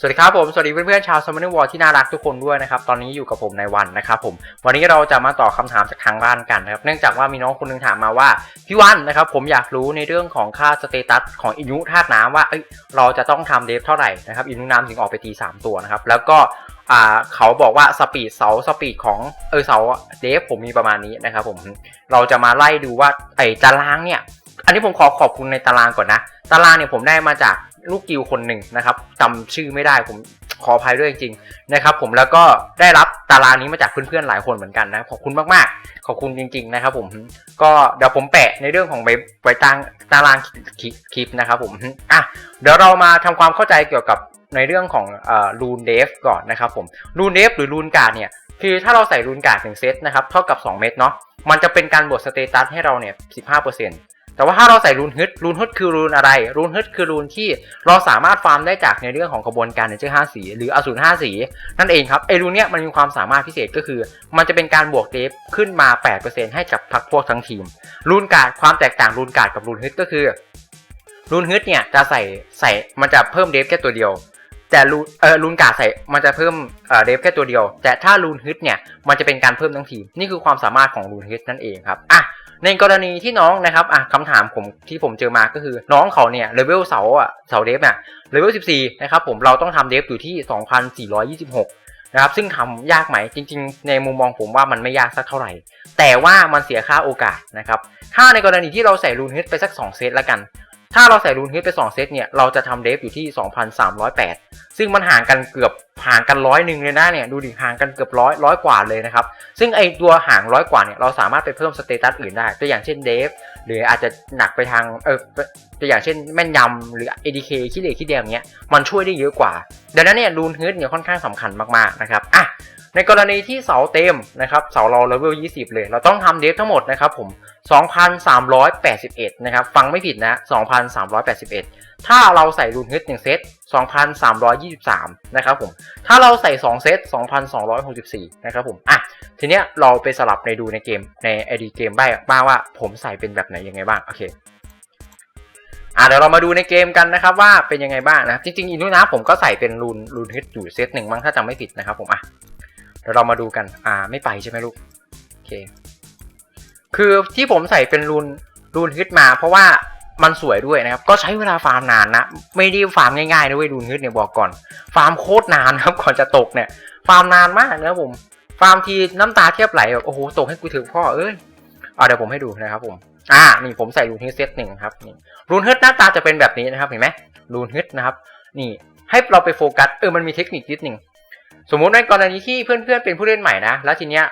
สวัสดีครับผม สวัสดีเพื่อนๆชาวซัมเมอร์วอร์ที่น่ารักทุกคนด้วยนะครับ ตอนนี้อยู่กับผมในวันนะครับผม วันนี้เราจะมาตอบคำถามจากทางบ้านกันนะครับ เนื่องจากว่ามีน้องคนหนึงถามมาว่า พี่วันนะครับผมอยากรู้ในเรื่องของค่าสเตตัสของอินุธาตุน้ำว่าเอ้ยเราจะต้องทำเดฟเท่าไหร่นะครับ อินุน้ำถึงออกไปตี 3 ตัวนะครับ แล้วก็เขาบอกว่าสปีดเสาสปีดของเออเสาเดฟผมมีประมาณนี้นะครับผม เราจะมาไล่ดูว่าไอ้ตารางเนี่ย อันนี้ผมขอขอบคุณในตารางก่อนนะ ตารางเนี่ยผมได้มาจาก ลูกกิวคนหนึ่งนะครับจำชื่อไม่ได้ผมขออภัยด้วยจริงๆนะครับผมแล้วก็ได้รับตารางนี้มาจากเพื่อนๆหลายคนเหมือนกันนะขอบคุณมากๆ ขอบคุณจริง ๆ นะครับ ผมก็เดี๋ยวผมแปะในเรื่องของไว้ไว้ตางตารางคลิปนะครับผมอะเดี๋ยวเรามาทำความเข้าใจเกี่ยวกับในเรื่องของรูนเดฟก่อนนะครับผมรูนเดฟหรือรูนการ์ดเนี่ยคือถ้าเราใส่รูนการ์ดหนึ่งเซตนะครับเท่ากับ 2 เม็ดเนาะมันจะเป็นการบวกสเตตัสให้เราเนี่ย 15% แต่ว่าถ้าเราใส่รูนฮึดรูนฮึดคือรูนอะไร รูนฮึดคือรูนที่เราสามารถฟาร์มได้จากในเรื่องของกระบวนการเนเจอร์ห้าสีหรืออสูรห้าสีนั่นเองครับไอรูนเนี้ยมันมีความสามารถพิเศษก็คือ มันจะเป็นการบวกเดฟขึ้นมา 8%ให้กับพักพวกทั้งทีม รูนการ์ดความแตกต่างรูนการ์ดกับรูนฮึดก็คือรูนฮึดเนี่ยจะใส่ใส่มันจะเพิ่มเดฟแค่ตัวเดียว แต่รูนเออรูนกาใส่มันจะเพิ่มเออเดฟแค่ตัวเดียว แต่ถ้ารูนฮึดเนี่ยมันจะเป็นการเพิ่มทั้งทีมนี่คือความสามารถของรูนฮึดนั่นเองครับอะในกรณีที่น้องนะครับอะคำถามผมที่ผมเจอมาก็คือ น้องเขาเนี่ยเลเวลเสาอะเสาเดฟเนี่ยเลเวล14นะครับผมเราต้องทำเดฟอยู่ที่ 2,426นะครับซึ่งทำยากไหมจริง ๆ ในมุมมองผมว่ามันไม่ยากสักเท่าไหร่ แต่ว่ามันเสียค่าโอกาสนะครับถ้าในกรณีที่เราใส่รูนฮิตไปสัก 2 เซตล้วกัน ถ้าเราใส่รูนฮิตไป 2 เซตเนี่ย เราจะทำเดฟอยู่ที่ 2,308 ซึ่งมันห่างกันเกือบห่างกันร้อยหนึ่งเลยนะเนี่ย ดูดิห่างกันเกือบร้อยร้อยกว่าเลยนะครับ ซึ่งไอตัวห่างร้อยกว่าเนี่ยเราสามารถไปเพิ่มสเตตัสอื่นได้ ตัวอย่างเช่นเดฟหรืออาจจะหนักไปทางเออตัวอย่างเช่นแม่นยำหรือ ADK ขี้เหล็กขี้แดงเนี้ยมันช่วยได้เยอะกว่า ดังนั้นเนี่ยรูนฮิตเนี่ยค่อนข้างสำคัญมากๆนะครับอะ ในกรณีที่เสาเต็มนะครับเสาเราเลเวล 20 เลย เราต้องทำเดฟทั้งหมดนะครับผม 2,381 นะครับ ฟังไม่ผิดนะ 2,381 ถ้าเราใส่รูนฮึด1เซต 2,323 นะครับผม ถ้าเราใส่ 2 เซต 2,264 นะครับผม อะ ทีเนี้ยเราไปสลับในดูในเกมใน ID เกมบ้างบ้างว่าผมใส่เป็นแบบไหนยังไงบ้าง โอเคอะเดี๋ยวเรามาดูในเกมกันนะครับว่าเป็นยังไงบ้างนะจริงๆอินุนะผมก็ใส่เป็นรูนรูนฮึดอยู่เซตหนึ่งมั้งถ้าจำไม่ผิดนะครับผมอะ ดี๋ยวเรามาดูกัน อ่า ไม่ไปใช่ไหมลูก โอเค คือที่ผมใส่เป็นรูนรูนฮึดมา เพราะว่ามันสวยด้วยนะครับ ก็ใช้เวลาฟาร์มนานนะ ไม่ได้ฟาร์มง่ายๆนะเว้ยรูนฮึดเนี่ยบอกก่อน ฟาร์มโคตรนานครับ ก่อนจะตกเนี่ย ฟาร์มนานมากนะผม ฟาร์มทีน้ำตาเทียบไหลแบบโอ้โหตกให้กูถึงพ่อเอ้ยเอาเดี๋ยวผมให้ดูนะครับผม อ่า นี่ผมใส่รูนฮึดเซตหนึ่งครับ นี่รูนฮึดหน้าตาจะเป็นแบบนี้นะครับ เห็นไหมรูนฮึดนะครับ นี่ให้เราไปโฟกัส เออ มันมีเทคนิคนิดหนึ่ง สมมุติในกรณีที่เพื่อนๆเป็นผู้เล่นใหม่นะ แล้วทีเนี้ย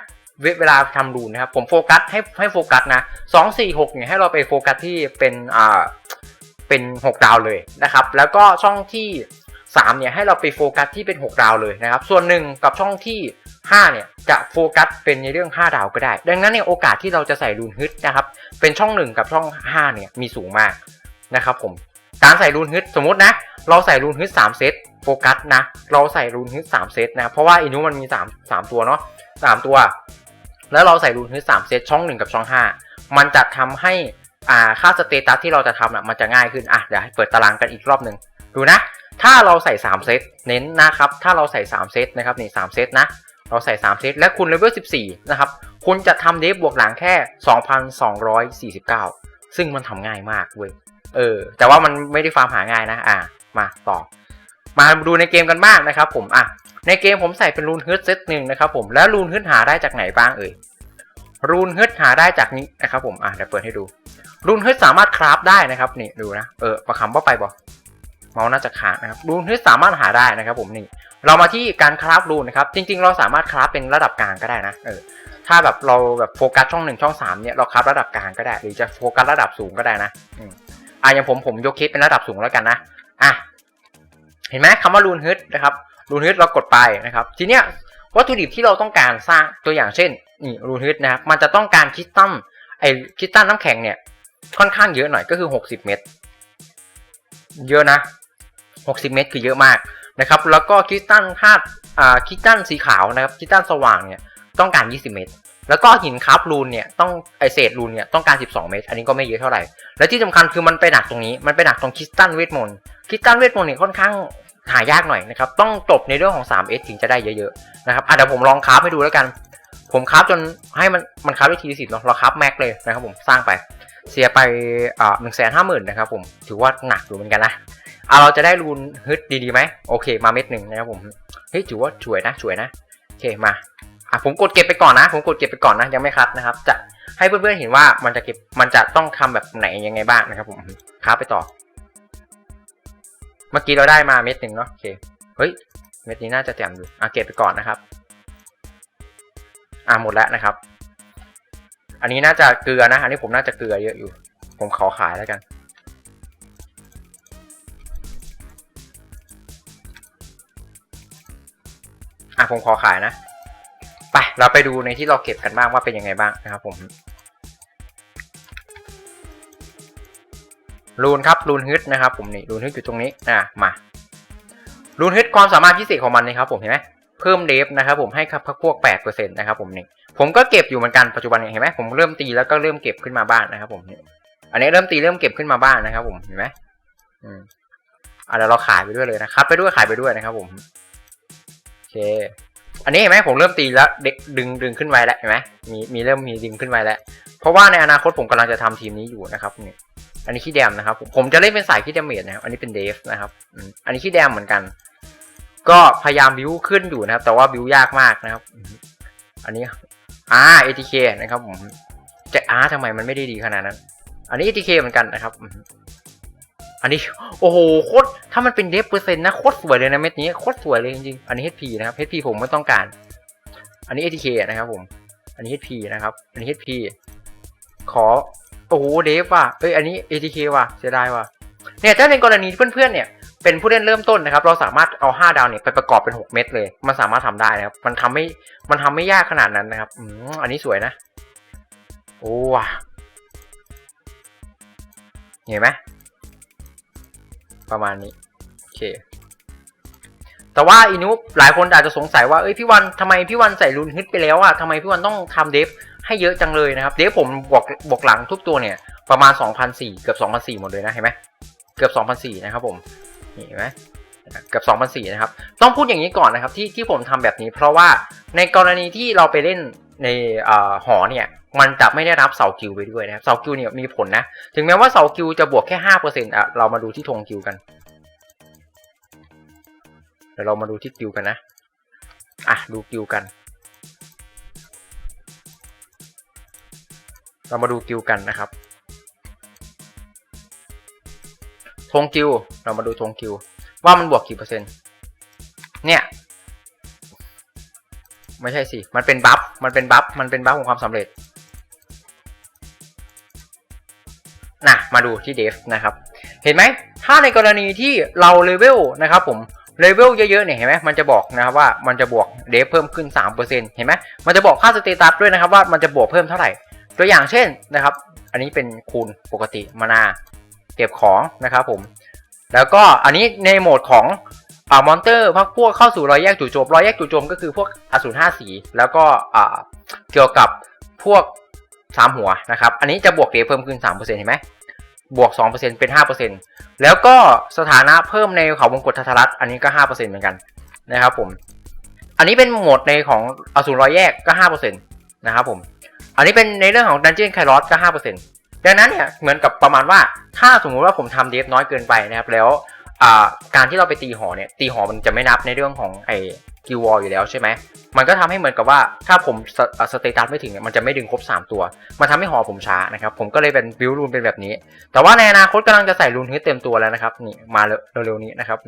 เวลาทำรูนนะครับ ผมโฟกัสให้ให้โฟกัสนะสองสี่หกเนี่ยให้เราไปโฟกัสที่เป็นอ่าเป็นหกดาวเลยนะครับ แล้วก็ช่องที่สามเนี่ยให้เราไปโฟกัสที่เป็นหกดาวเลยนะครับ ส่วนหนึ่งกับช่องที่ห้าเนี่ยจะโฟกัสเป็นในเรื่องห้าดาวก็ได้ ดังนั้นเนี่ยโอกาสที่เราจะใส่รูนฮึดนะครับ เป็นช่องหนึ่งกับช่องห้าเนี่ยมีสูงมากนะครับผมการใส่รูนฮึดสมมตินะ เราใส่รูนฮึดสามเซต โฟกัสนะ เราใส่รูนฮึดสามเซตนะ เพราะว่าอินุมันมีสามสามตัวเนาะสามตัว แล้วเราใส่รูนฮึดสามเซตช่องหนึ่งกับช่องห้ามันจะทำให้อ่าค่าสเตตัสที่เราจะทำอะมันจะง่ายขึ้นอะเดี๋ยวให้เปิดตารางกันอีกรอบหนึ่งดูนะ ถ้าเราใส่3เซตเน้นนะครับ ถ้าเราใส่3เซตนะครับนี่3เซตนะ เราใส่3เซตและคุณเลเวล14 นะครับ คุณจะทำเดฟบวกหลังแค่ 2,249 ซึ่งมันทำง่ายมากเว้ย เออ แต่ว่ามันไม่ได้ฟาร์มหาง่ายนะ อะมาต่อ มาดูในเกมกันบ้างนะครับผมอะในเกมผมใส่เป็นรูนฮึดเซตหนึ่งนะครับผมแล้วรูนฮึดหาได้จากไหนบ้างเอ่ยรูนฮึดหาได้จากนี้นะครับผมอะเดี๋ยวเปิดให้ดู รูนฮึดสามารถคราฟได้นะครับนี่ดูนะเออประคำว่าไปบ่เมาส์น่าจะขาดนะครับรูนฮึดสามารถหาได้นะครับ ผมนี่เรามาที่การคราฟรูนนะครับ จริง ๆ เราสามารถคราฟเป็นระดับกลางก็ได้นะเออถ้าแบบเราแบบโฟกัสช่องหนึ่งช่องสามเนี่ยเราคราฟระดับกลางก็ได้ หรือจะโฟกัสระดับสูงก็ได้นะอะอย่างผมผมยกเคสเป็นระดับสูงแล้วกันนะอะ เห็นไหมคำว่ารูนฮึดนะครับรูนฮึดเรากดไปนะครับ ทีเนี้ยวัตถุดิบที่เราต้องการสร้างตัวอย่างเช่นนี่รูนฮึดนะครับมันจะต้องการคริสตัลไอคริสตัลน้ำแข็งเนี่ยค่อนข้างเยอะหน่อยก็คือ 60 เม็ดเยอะนะ 60 เม็ดคือเยอะมากนะครับ แล้วก็คริสตัลธาตุอ่าคริสตัลสีขาวนะครับคริสตัลสว่างเนี่ยต้องการ 20 เม็ด แล้วก็หินคราฟรูนเนี่ยต้องไอเศษรูนเนี่ยต้องการ 12 เม็ดอันนี้ก็ไม่เยอะเท่าไหร่ และที่สำคัญคือมันไปหนักตรงนี้ มันไปหนักตรงคิสตัลเวทมนต์คิสตัลเวทมนต์เนี่ยค่อนข้างหายากหน่อยนะครับ ต้องจบในเรื่องของ 3S ถึงจะได้เยอะๆนะครับอะเดี๋ยวผมลองคราฟให้ดูแล้วกัน ผมคราฟจนให้มันมันคราฟได้ทีสิบเนาะเราคราฟแม็กเลยนะครับผมสร้างไป เสียไปอ่าหนึ่งแสนห้าหมื่นนะครับผมถือว่าหนักอยู่เหมือนกันนะอะเราจะได้รูนฮึดดีๆไหมโอเค มาเม็ดหนึ่งนะครับผมเฮ้ยถือว่าสวยนะสวยนะโอเคมา อะผมกดเก็บไปก่อนนะ ผมกดเก็บไปก่อนนะยังไม่คัดนะครับ จะให้เพื่อนๆเห็นว่ามันจะเก็บมันจะต้องทำแบบไหนยังไงบ้างนะครับ ผมคราไปต่อ เมื่อกี้เราได้มาเม็ดหนึ่งเนาะโอเคเฮ้ยเม็ดนี้น่าจะแจ่มอยู่อะเก็บไปก่อนนะครับ อะหมดแล้วนะครับ อันนี้น่าจะเกลือนะอันนี้ผมน่าจะเกลือเยอะอยู่ ผมขอขายแล้วกันอะผมขอขายนะ เราไปดูในที่เราเก็บกันบ้างว่าเป็นยังไงบ้างนะครับผมรูนครับรูนฮึดนะครับผมนี่รูนฮึดอยู่ตรงนี้อะมารูนฮึดความสามารถพิเศษของมันนี่ครับผมเห็นไหมเพิ่มเดฟนะครับผมให้ครับพวกแปดเปอร์เซ็นต์นะครับผมนี่ผมก็เก็บอยู่เหมือนกันปัจจุบันเนี่ยเห็นไหมผมเริ่มตีแล้วก็เริ่มเก็บขึ้นมาบ้างนะครับผมนี่อันนี้เริ่มตีเริ่มเก็บขึ้นมาบ้างนะครับผมเห็นไหมอืมอะเดี๋ยวเราขายไปด้วยเลยนะครับ ไปด้วยขายไปด้วยนะครับผมโอเค อันนี้เห็นไหมผมเริ่มตีแล้วเด็กดึงดึงขึ้นไว้แล้วเห็นไหมมีมีเริ่มมีดึงขึ้นไว้แล้ว เพราะว่าในอนาคตผมกำลังจะทำทีมนี้อยู่นะครับนี่อันนี้ขี้แดมนะครับ ผมผมจะเล่นเป็นสายขี้แดมเมจนะครับอันนี้เป็นเดฟนะครับอันนี้ขี้แดมเหมือนกัน ก็พยายามบิวขึ้นอยู่นะครับ แต่ว่าบิวยากมากนะครับ อันนี้อ่า ATK นะครับผมจะอ่าทำไมมันไม่ได้ดีขนาดนั้น อันนี้ ATK เหมือนกันนะครับ อันนี้โอ้โหโคตรถ้ามันเป็นเดฟเปอร์เซ็นต์นะโคตรสวยเลยนะเม็ดนี้โคตรสวยเลยจริงๆอันนี้ HP นะครับ HP ผมไม่ต้องการ อันนี้ ATK นะครับผมอันนี้ HP นะครับ อันนี้ HP ขอโอ้โหเดฟว่ะเอ้ยอันนี้ ATK ว่ะเสียดายว่ะเนี่ยถ้าในกรณีเพื่อนๆเนี่ยเป็นผู้เล่นเริ่มต้นนะครับ เราสามารถเอา 5 ดาวเนี่ยไปประกอบเป็น 6 เม็ดเลย มันสามารถทำได้นะครับ มันทำไม่มันทำไม่ยากขนาดนั้นนะครับอืมอันนี้สวยนะ โอ้ว่ะเห็นไหม ประมาณนี้โอเค แต่ว่าอินุหลายคนอาจจะสงสัยว่าเอ้ยพี่วันทำไมพี่วันใส่รูนฮิตไปแล้วอะทำไมพี่วันต้องทำเดฟให้เยอะจังเลยนะครับ เดฟผมบวกบวกหลังทุกตัวเนี่ยประมาณ2,004เกือบ2,004หมดเลยนะเห็นไหมเกือบ2,004นะครับผมเห็นไหมเกือบ2,004นะครับ ต้องพูดอย่างนี้ก่อนนะครับที่ที่ผมทำแบบนี้ เพราะว่าในกรณีที่เราไปเล่นในอหอเนี่ย มันจะไม่ได้รับเสากิวไปด้วยนะครับเสากิวเนี่ยมีผลนะ ถึงแม้ว่าเสากิวจะบวกแค่ห้าเปอร์เซ็นต์อะเรามาดูที่ธงกิวกันเดี๋ยวเรามาดูที่กิวกันนะอะดูกิวกัน เรามาดูกิวกันนะครับธงกิว เรามาดูธงกิว ว่ามันบวกกี่เปอร์เซ็นต์เนี่ยไม่ใช่สิ มันเป็นบัฟ มันเป็นบัฟ มันเป็นบัฟของความสำเร็จ ดูที่เดฟนะครับ เห็นไหม ถ้าในกรณีที่เราเลเวลนะครับผมเลเวลเยอะๆเนี่ยเห็นไหมมันจะบอกนะครับว่ามันจะบวกเดฟเพิ่มขึ้น 3%เห็นไหมมันจะบอกค่าสเตตัสด้วยนะครับว่ามันจะบวกเพิ่มเท่าไหร่ ตัวอย่างเช่นนะครับ อันนี้เป็นคูณปกติมานาเก็บของนะครับผม แล้วก็อันนี้ในโหมดของอ่ามอนเตอร์พักพวกเข้าสู่รอยแยกจู่โจมรอยแยกจู่โจมก็คือพวกอสูรห้าสี แล้วก็อ่าเกี่ยวกับพวกสามหัวนะครับ อันนี้จะบวกเดฟเพิ่มขึ้น3%เห็นไหม บวก 2%เป็น 5%แล้วก็สถานะเพิ่มในเขาวงกตทัทรัตอันนี้ก็ 5%เหมือนกันนะครับผม อันนี้เป็นโหมดในของอสูรรอยแยกก็ 5%นะครับผม อันนี้เป็นในเรื่องของดันเจียนไคลอสก็ 5%ดังนั้นเนี่ยเหมือนกับประมาณว่าถ้าสมมุติว่าผมทำเดฟน้อยเกินไปนะครับ แล้วการที่เราไปตีหอเนี่ยตีหอมันจะไม่นับในเรื่องของไอ กิววอลอยู่แล้วใช่ไหมมันก็ทำให้เหมือนกับว่าถ้าผมสสเตตัสไม่ถึงเนี่ยมันจะไม่ดึงครบ 3 ตัว มันทำให้หอผมช้านะครับ ผมก็เลยเป็นบิวรูนเป็นแบบนี้ แต่ว่าในอนาคตกำลังจะใส่รูนให้เต็มตัวแล้วนะครับนี่มาเร็วๆนี้นะครับ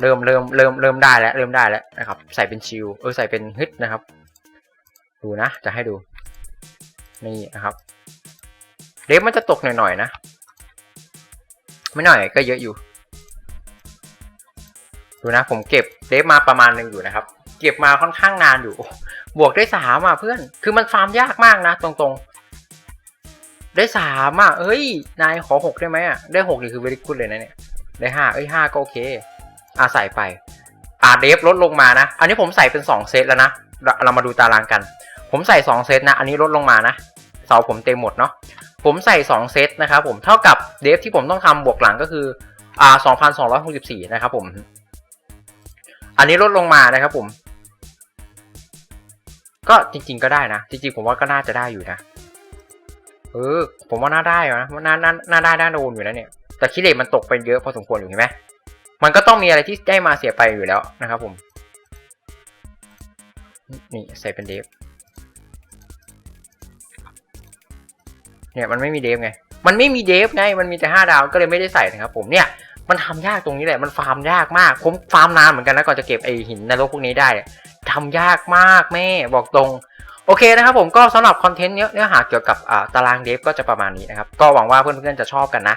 เริ่มเริ่มเริ่มเริ่มได้แล้วเริ่มได้แล้วนะครับ ใส่เป็นชิลเออใส่เป็นฮึดนะครับ ดูนะ จะให้ดูนี่นะครับเดฟมันจะตกหน่อยๆนะ ไม่หน่อยก็เยอะอยู่ ดูนะผมเก็บเดฟมาประมาณหนึ่งอยู่นะครับ เก็บมาค่อนข้างนานอยู่ บวกได้สามอะเพื่อน คือมันฟาร์มยากมากนะ ตรงๆ ได้สามอะเฮ้ย นายขอหกได้ไหมอะ ได้หกนี่คือเวลิคุณเลยนะเนี่ย ได้ห้าเอ้ยห้าก็โอเค อ่าใส่ไป อ่าเดฟลดลงมานะ อันนี้ผมใส่เป็นสองเซตแล้วนะ เราเรามาดูตารางกัน ผมใส่สองเซตนะ อันนี้ลดลงมานะ เสาผมเต็มหมดเนาะ ผมใส่2เซตนะครับผม เท่ากับเดฟที่ผมต้องทำบวกหลังก็คือ อ่า2,264นะครับผม อันนี้ลดลงมานะครับผม ก็จริง ๆ ก็ได้นะ จริง ๆ ผมว่าก็น่าจะได้อยู่นะ เออ ผมว่าน่าได้อยู่นะน่าน่าน่าได้น่าโดนอยู่นะเนี่ย แต่คิเลตมันตกไปเยอะพอสมควรอยู่เห็นไหมมันก็ต้องมีอะไรที่ได้มาเสียไปอยู่แล้วนะครับผม นี่ใส่เป็นเดฟ เนี่ยมันไม่มีเดฟไง มันไม่มีเดฟไง มันมีแต่ห้าดาว ก็เลยไม่ได้ใส่นะครับผมเนี่ย มันทำยากตรงนี้แหละ มันฟาร์มยากมาก ผมฟาร์มนานเหมือนกันนะก่อนจะเก็บไอหินนรกพวกนี้ได้ ทำยทำยากมากแม่บอกตรง โอเคนะครับผมก็สำหรับคอนเทนต์เนื้อเนื้อหาเกี่ยวกับตารางเดฟก็จะประมาณนี้นะครับ ก็หวังว่าเพื่อนๆจะชอบกันนะ